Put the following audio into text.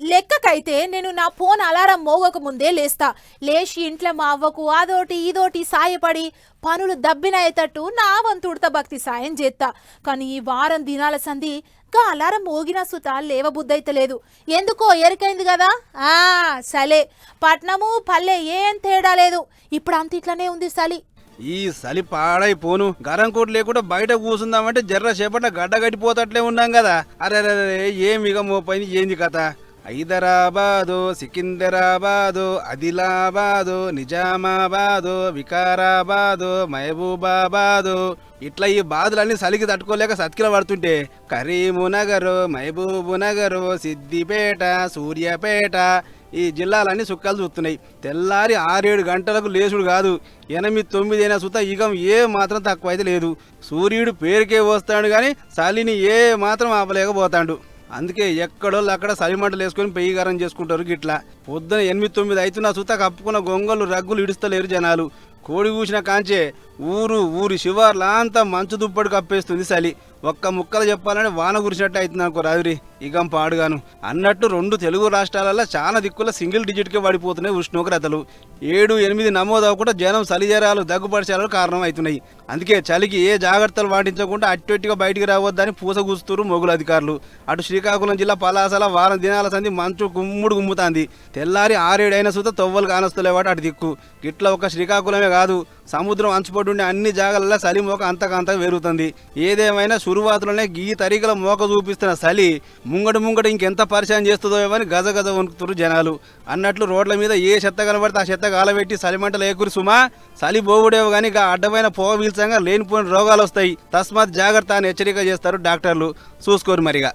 లెక్కకైతే నేను నా phone alarm మోగక ముందే లేస్తా. లేచి ఇంట్లో మా అవ్వకు అదోటి ఇదోటి సాయపడి పనులు దబ్బినయ్యేటట్టు నా వంతుడత భక్తి సాయం చేస్తా కానీ ఈ వారం దినాల సంధి ఇంకా అలారం మోగిన సుత లేవబుద్దైతలేదు ఎందుకో ఎరికైంది కదా ఆ సలే. పట్నము పల్లె ఏం తేడా లేదు. ఇప్పుడు అంత ఇట్లానే ఉంది సలి. ఈ చలి పాడైపోను గరం కోట్ లేకుండా బయట కూర్చుందామంటే జర్ర చేపట్ల గడ్డ గడిపోతట్లే ఉన్నాం కదా అరే అరే అరే, ఇక మోపైంది ఏంది కథ? హైదరాబాదు సికింద్రాబాదు ఆదిలాబాదు నిజామాబాదు వికారాబాదు మహబూబాబాదు. ఇట్లా ఈ బాధలన్నీ చలికి తట్టుకోలేక సతికిల పడుతుంటే కరీమునగరు మహబూబునగరు సిద్దిపేట సూర్యాపేట ఈ జిల్లాలన్నీ సుక్కలు చూస్తున్నాయి. తెల్లారి ఆరేడు గంటలకు లేచుడు కాదు ఎనిమిది తొమ్మిది అయినా సుత యుగం ఏ మాత్రం తక్కువ అయితే లేదు. సూర్యుడు పేరుకే వస్తాడు కానీ చలిని ఏ మాత్రం ఆపలేకపోతాడు. అందుకే ఎక్కడోళ్ళు అక్కడ సలిమంటలు వేసుకొని పెయ్యగారం చేసుకుంటారు గిట్లా. పొద్దున ఎనిమిది తొమ్మిది అవుతున్నా సుత కప్పుకున్న గొంగలు రగ్గులు ఇడుస్తలేరు జనాలు. కోడి కూసిన కాంచే ఊరు ఊరి శివార్లంతా మంచు దుప్పటి కప్పేస్తుంది చలి ఒక్క ముక్కలు చెప్పాలని వాన కురిసినట్టు అవుతుంది అనుకో రాదురి ఇగం పాడుగాను. అన్నట్టు రెండు తెలుగు రాష్ట్రాలలో చాలా దిక్కుల సింగిల్ డిజిట్కే పడిపోతున్నాయి ఉష్ణోగ్రతలు. ఏడు ఎనిమిది నమోదు అవ్వకుండా జనం చలి జ్వరాలు కారణం అవుతున్నాయి అందుకే చలికి ఏ జాగ్రత్తలు పాటించకుండా అట్టొట్టిగా బయటికి రావద్దని పూసగూస్తున్నారు మొగుల అధికారులు. అటు శ్రీకాకుళం జిల్లా పలాసల వారం దినాల సంది మంచు గుమ్ముడు గుమ్ముతాంది. తెల్లారి ఆరేడైన సుత తొవ్వలు కానొస్తలేవాడు అటు దిక్కు. గిట్ల ఒక శ్రీకాకుళమే కాదు సముద్రం అంచుపడి ఉండే అన్ని జాగాలలో చలి మోక అంతకంత పెరుగుతుంది ఏదేమైనా సురువాతులనే గీ తరికల మోక చూపిస్తున్న చలి ముంగడు ముంగడు ఇంకెంత పరిచయం చేస్తుందో ఏమని గజ గజ వణుకుతున్నారు జనాలు. అన్నట్లు రోడ్ల మీద ఏ చెత్త కనబడితే ఆ చెత్త గాలబెట్టి చలిమంటలు ఏకురి సుమా చలి బోవుడేవో కానీ ఇక అడ్డమైన పోగ పీల్చంగా లేనిపోయిన రోగాలు వస్తాయి తస్మాత్ జాగ్రత్త అని హెచ్చరిక చేస్తారు డాక్టర్లు. చూసుకోరు మరిగా.